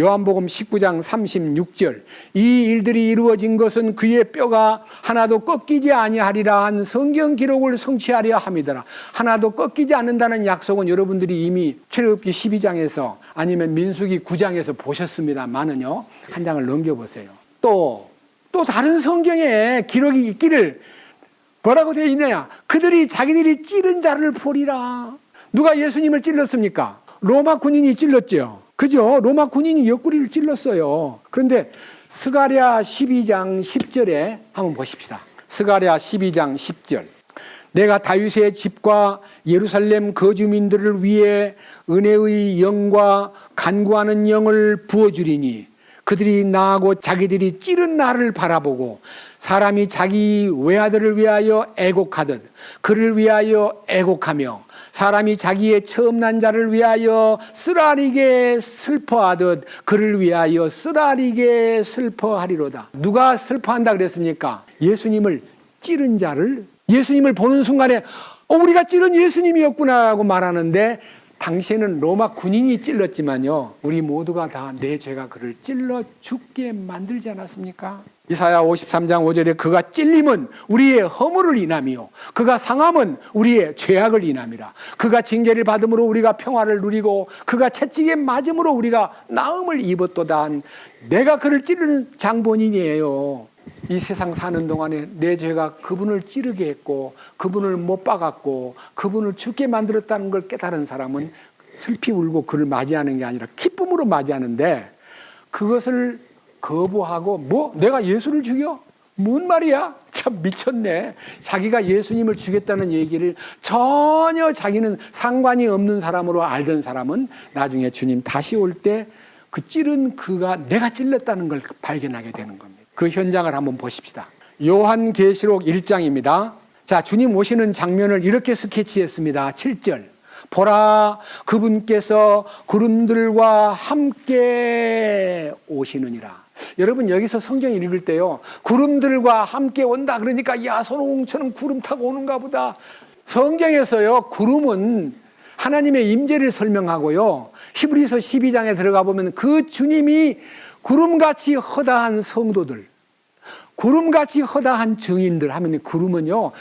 요한복음 19장 36절 이 일들이 이루어진 것은 그의 뼈가 하나도 꺾이지 아니하리라 한 성경 기록을 성취하려 함이더라. 하나도 꺾이지 않는다는 약속은 여러분들이 이미 출애굽기 12장에서 아니면 민수기 9장에서 보셨습니다만은요. 한 장을 넘겨 보세요. 또또 다른 성경에 기록이 있기를 뭐라고 되어 있느냐? 그들이 자기들이 찌른 자를 보리라. 누가 예수님을 찔렀습니까? 로마 군인이 찔렀죠. 그죠? 로마 군인이 옆구리를 찔렀어요. 그런데 스가랴 12장 10절에 한번 보십시다. 스가랴 12장 10절. 내가 다윗의 집과 예루살렘 거주민들을 위해 은혜의 영과 간구하는 영을 부어주리니 그들이 나하고 자기들이 찌른 나를 바라보고 사람이 자기 외아들을 위하여 애곡하듯 그를 위하여 애곡하며 사람이 자기의 처음 난 자를 위하여 쓰라리게 슬퍼하듯 그를 위하여 쓰라리게 슬퍼하리로다. 누가 슬퍼한다 그랬습니까? 예수님을 찌른 자를 예수님을 보는 순간에 어, 우리가 찌른 예수님이었구나 하고 말하는데 당시에는 로마 군인이 찔렀지만요. 우리 모두가 다 내 죄가 그를 찔러 죽게 만들지 않았습니까? 이사야 53장 5절에 그가 찔림은 우리의 허물을 인함이요. 그가 상함은 우리의 죄악을 인함이라. 그가 징계를 받음으로 우리가 평화를 누리고 그가 채찍에 맞음으로 우리가 나음을 입었도다 한 내가 그를 찌르는 장본인이에요. 이 세상 사는 동안에 내 죄가 그분을 찌르게 했고 그분을 못 박았고 그분을 죽게 만들었다는 걸 깨달은 사람은 슬피 울고 그를 맞이하는 게 아니라 기쁨으로 맞이하는데 그것을 거부하고 뭐 내가 예수를 죽여? 뭔 말이야? 참 미쳤네. 자기가 예수님을 죽였다는 얘기를 전혀 자기는 상관이 없는 사람으로 알던 사람은 나중에 주님 다시 올 때 그 찌른 그가 내가 찔렸다는 걸 발견하게 되는 겁니다. 그 현장을 한번 보십시다. 요한계시록 1장입니다. 자, 주님 오시는 장면을 이렇게 스케치했습니다. 7절. 보라, 그분께서 구름들과 함께 오시느니라. 여러분, 여기서 성경 읽을 때요, 구름들과 함께 온다. 그러니까, 야, 손홍처럼 구름 타고 오는가 보다. 성경에서요, 구름은 하나님의 임재를 설명하고요. 히브리서 12장에 들어가 보면 그 주님이 구름같이 허다한 성도들, 구름같이 허다한 증인들 하면 구름은요.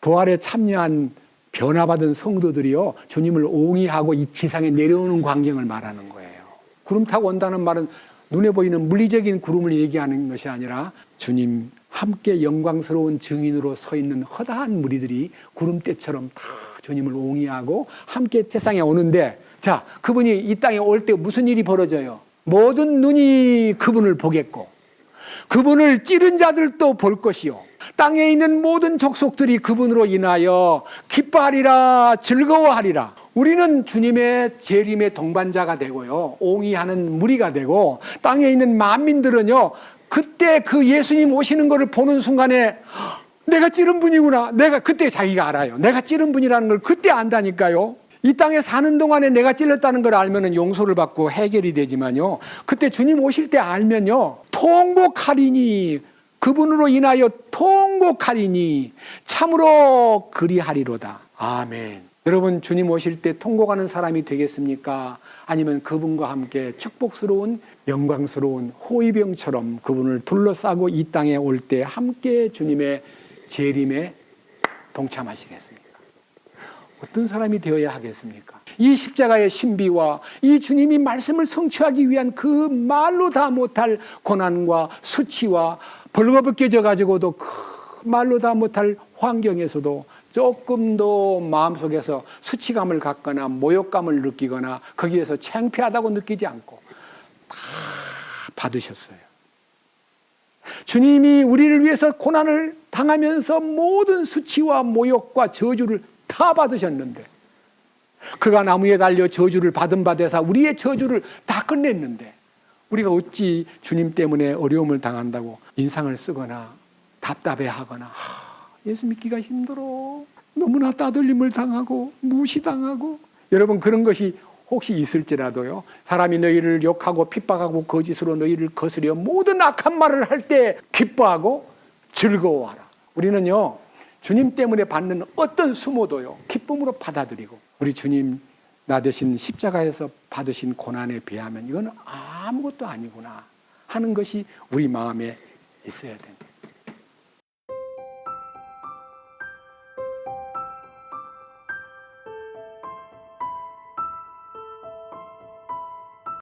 부활에 참여한 변화받은 성도들이요. 주님을 옹이하고 이 지상에 내려오는 광경을 말하는 거예요. 구름 타고 온다는 말은 눈에 보이는 물리적인 구름을 얘기하는 것이 아니라 주님 함께 영광스러운 증인으로 서 있는 허다한 무리들이 구름대처럼 다 주님을 옹이하고 함께 세상에 오는데 자, 그분이 이 땅에 올 때 무슨 일이 벌어져요? 모든 눈이 그분을 보겠고 그분을 찌른 자들도 볼 것이요. 땅에 있는 모든 족속들이 그분으로 인하여 기뻐하리라 즐거워하리라. 우리는 주님의 재림의 동반자가 되고요. 옹이하는 무리가 되고 땅에 있는 만민들은요. 그때 그 예수님 오시는 것을 보는 순간에 내가 찌른 분이구나. 내가 그때 자기가 알아요. 내가 찌른 분이라는 걸 그때 안다니까요. 이 땅에 사는 동안에 내가 찔렸다는 걸 알면은 용서를 받고 해결이 되지만요. 그때 주님 오실 때 알면요. 통곡하리니 그분으로 인하여 통곡하리니 참으로 그리하리로다. 아멘. 여러분 주님 오실 때 통곡하는 사람이 되겠습니까? 아니면 그분과 함께 축복스러운 영광스러운 호위병처럼 그분을 둘러싸고 이 땅에 올 때 함께 주님의 재림에 동참하시겠습니까? 어떤 사람이 되어야 하겠습니까? 이 십자가의 신비와 이 주님이 말씀을 성취하기 위한 그 말로 다 못할 고난과 수치와 벌거벗겨져 가지고도 그 말로 다 못할 환경에서도 조금도 마음속에서 수치감을 갖거나 모욕감을 느끼거나 거기에서 창피하다고 느끼지 않고 다 받으셨어요. 주님이 우리를 위해서 고난을 당하면서 모든 수치와 모욕과 저주를 다 받으셨는데 그가 나무에 달려 저주를 받은 바 되사 우리의 저주를 다 끝냈는데 우리가 어찌 주님 때문에 어려움을 당한다고 인상을 쓰거나 답답해하거나 하, 예수 믿기가 힘들어. 너무나 따돌림을 당하고 무시당하고. 여러분 그런 것이 혹시 있을지라도요. 사람이 너희를 욕하고 핍박하고 거짓으로 너희를 거스려 모든 악한 말을 할 때 기뻐하고 즐거워하라. 우리는요 주님 때문에 받는 어떤 수모도요 기쁨으로 받아들이고 우리 주님 나 대신 십자가에서 받으신 고난에 비하면 이건 아무것도 아니구나 하는 것이 우리 마음에 있어야 된다.